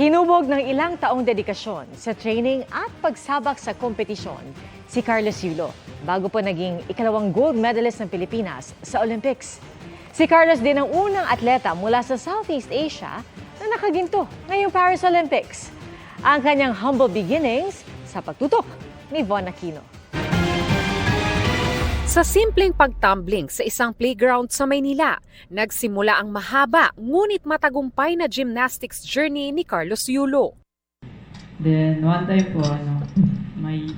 Hinubog ng ilang taong dedikasyon sa training at pagsabak sa kompetisyon si Carlos Yulo bago po naging ikalawang gold medalist ng Pilipinas sa Olympics. Si Carlos din ang unang atleta mula sa Southeast Asia na nakaginto ngayong Paris Olympics. Ang kanyang humble beginnings sa pagtutok ni Von Aquino. Sa simpleng pagtumbling sa isang playground sa Maynila, nagsimula ang mahaba ngunit matagumpay na gymnastics journey ni Carlos Yulo. Then, one time po, ano, may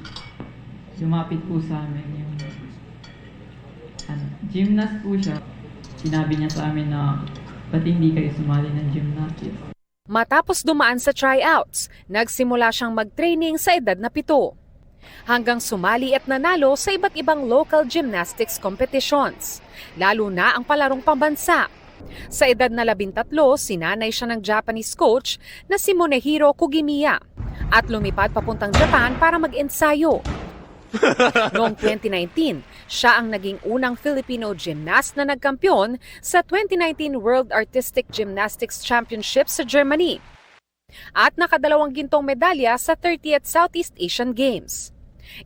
lumapit po sa amin yung ano, gymnast po siya. Sinabi niya sa amin na ba't hindi kayo sumali ng gymnastics? Matapos dumaan sa tryouts, nagsimula siyang mag-training sa edad na pito. Hanggang sumali at nanalo sa iba't ibang local gymnastics competitions, lalo na ang palarong pambansa. Sa edad na labintatlo, sinanay siya ng Japanese coach na si Monehiro Kugimiya at lumipad papuntang Japan para mag-ensayo. Noong 2019, siya ang naging unang Filipino gymnast na nagkampiyon sa 2019 World Artistic Gymnastics Championship sa Germany at nakadalawang gintong medalya sa 30th Southeast Asian Games.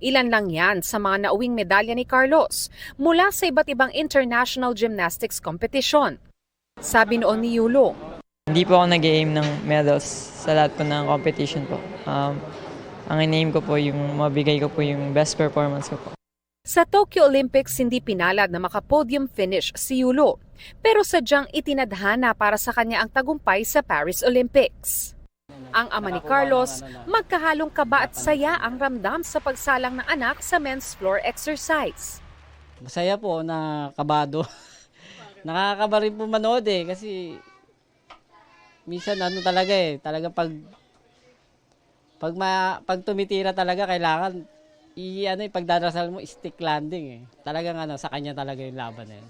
Ilan lang yan sa mga nauwing medalya ni Carlos mula sa iba't ibang international gymnastics competition. Sabi noon ni Yulo, Hindi po ako nag-aim ng medals sa lahat po ng competition po. Um, ang in-aim ko po yung mabigay ko po yung best performance ko po. Sa Tokyo Olympics hindi pinalad na maka-podium finish si Yulo, pero sadyang itinadhana para sa kanya ang tagumpay sa Paris Olympics. Ang ama ni Carlos, magkahalong kaba at saya ang ramdam sa pagsalang ng anak sa men's floor exercise. Masaya po na kabado. Nakakaba rin po manood eh kasi minsan ano talaga eh, talaga pag pag ma, pag tumitira talaga kailangan i ano ipagdarasal mo stick landing eh. Talagang ano sa kanya talaga yung laban yun.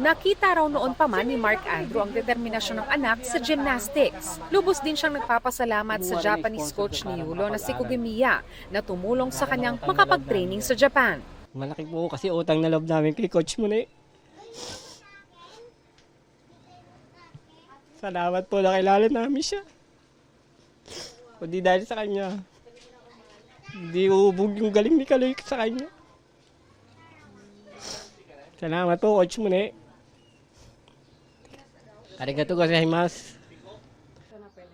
Nakita raw noon pa man ni Mark Andrew ang determinasyon ng anak sa gymnastics. Lubos din siyang nagpapasalamat sa Japanese coach ni Yulo na si Kugimiya na tumulong sa kanyang makapag-training sa Japan. Malaki po kasi utang na loob namin kay coach mo na eh. Salamat po nakilala namin siya. Kundi dahil sa kanya. Hindi uubog yung galing ni Kaloy sa kanya. Salamat po, coach mo na eh. Arigato gozaimasu.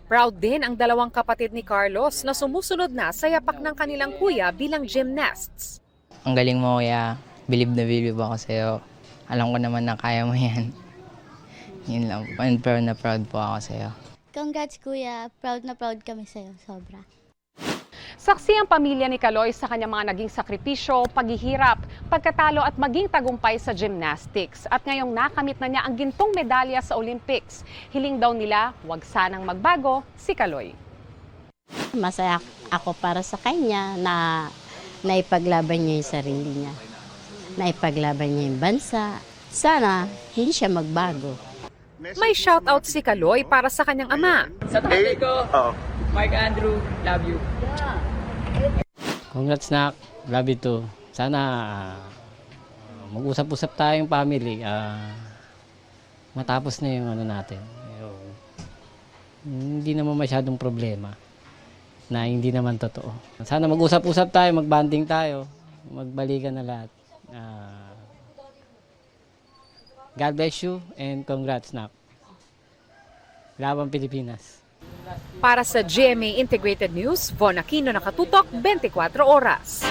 Proud din ang dalawang kapatid ni Carlos na sumusunod na sa yapak ng kanilang kuya bilang gymnasts. Ang galing mo kuya. Believe na believe ako sa'yo. Alam ko naman na kaya mo yan. Yun lang. And proud na proud po ako sa'yo. Congrats kuya, proud na proud kami sa'yo, sobra. Saksi ang pamilya ni Kaloy sa kanyang mga naging sakripisyo, paghihirap, pagkatalo at maging tagumpay sa gymnastics. At ngayong nakamit na niya ang gintong medalya sa Olympics. Hiling daw nila, wag sanang magbago si Kaloy. Masaya ako para sa kanya na naipaglaban niya yung sarili niya. Naipaglaban niya yung bansa. Sana hindi siya magbago. May shoutout si Kaloy para sa kanyang ama. Sa tatay ko, Mark Andrew, love you. Congrats na. Love you too. Sana ah, mag-usap-usap tayong family. ah, matapos na yung ano natin. Yung, hindi naman masyadong problema na hindi naman totoo. Sana mag-usap-usap tayo, magbanding tayo, magbalikan na lahat. Ah, God bless you and congrats na. Laban Pilipinas. Para sa GMA Integrated News, Von Aquino nakatutok 24 oras.